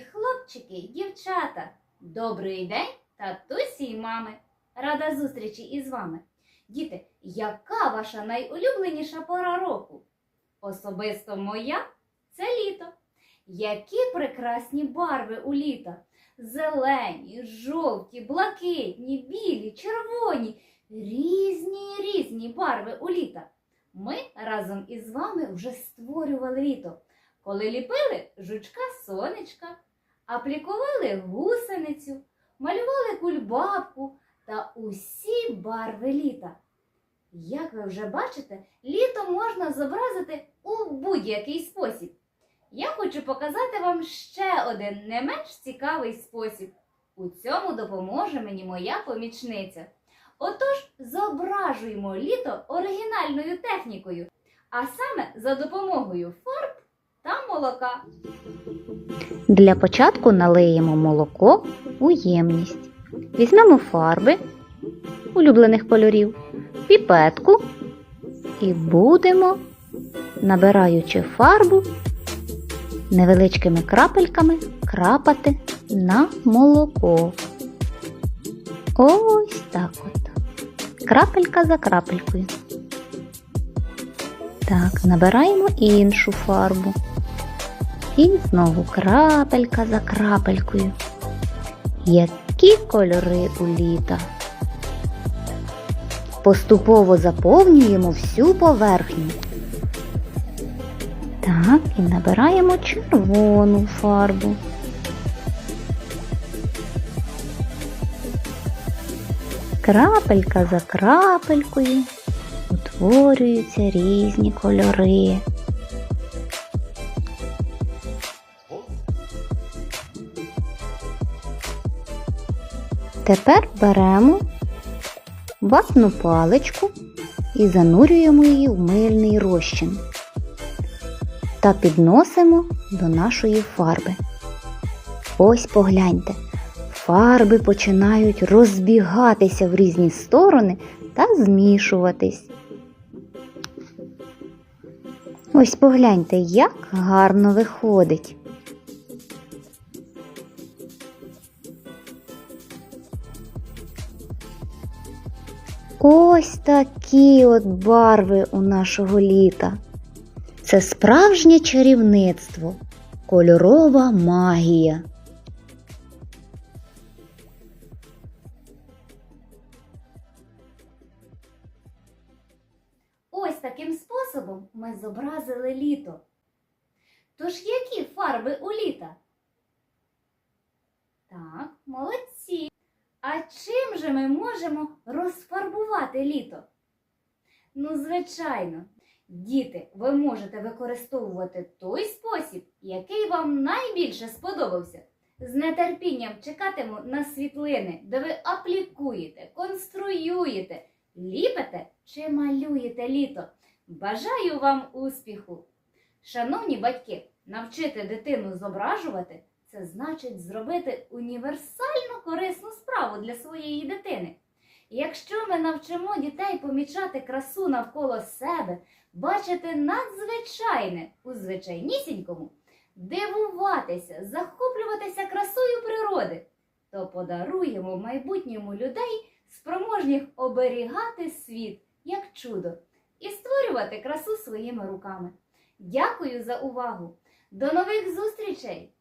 хлопчики, дівчата, добрий день, татусі й мами. Рада зустрічі із вами. Діти, яка ваша найулюбленіша пора року? Особисто моя це літо. Які прекрасні барви у літа! Зелені, жовті, блакитні, білі, червоні, різні різні барви у літа. Ми разом із вами вже створювали літо, коли ліпили жучка сонечка, аплікували гусеницю, малювали кульбабку та усі барви літа. Як ви вже бачите, літо можна зобразити у будь-який спосіб. Я хочу показати вам ще один не менш цікавий спосіб. У цьому допоможе мені моя помічниця. Отож, зображуємо літо оригінальною технікою, а саме за допомогою та молока. Для початку налиємо молоко у ємність. Візьмемо фарби улюблених кольорів, піпетку і будемо, набираючи фарбу, невеличкими крапельками крапати на молоко. Ось так от. Крапелька за крапелькою. Так, набираємо іншу фарбу. І знову крапелька за крапелькою. Які кольори у літа. Поступово заповнюємо всю поверхню. Так, і набираємо червону фарбу. Крапелька за крапелькою утворюються різні кольори. Тепер беремо ватну паличку і занурюємо її в мильний розчин та підносимо до нашої фарби. Ось погляньте, фарби починають розбігатися в різні сторони та змішуватись. Ось погляньте, як гарно виходить. Ось такі от барви у нашого літа. Це справжнє чарівництво, кольорова магія. Ось таким способом ми зобразили літо. Тож які фарби у літа? Так, молодці. Чим же ми можемо розфарбувати літо? Ну, звичайно, діти, ви можете використовувати той спосіб, який вам найбільше сподобався. З нетерпінням чекатиму на світлини, де ви аплікуєте, конструюєте, ліпите чи малюєте літо. Бажаю вам успіху! Шановні батьки, навчити дитину зображувати це значить зробити універсальну корисну справу для своєї дитини. Якщо ми навчимо дітей помічати красу навколо себе, бачити надзвичайне у звичайнісінькому, дивуватися, захоплюватися красою природи, то подаруємо майбутньому людей спроможних оберігати світ як чудо і створювати красу своїми руками. Дякую за увагу! До нових зустрічей!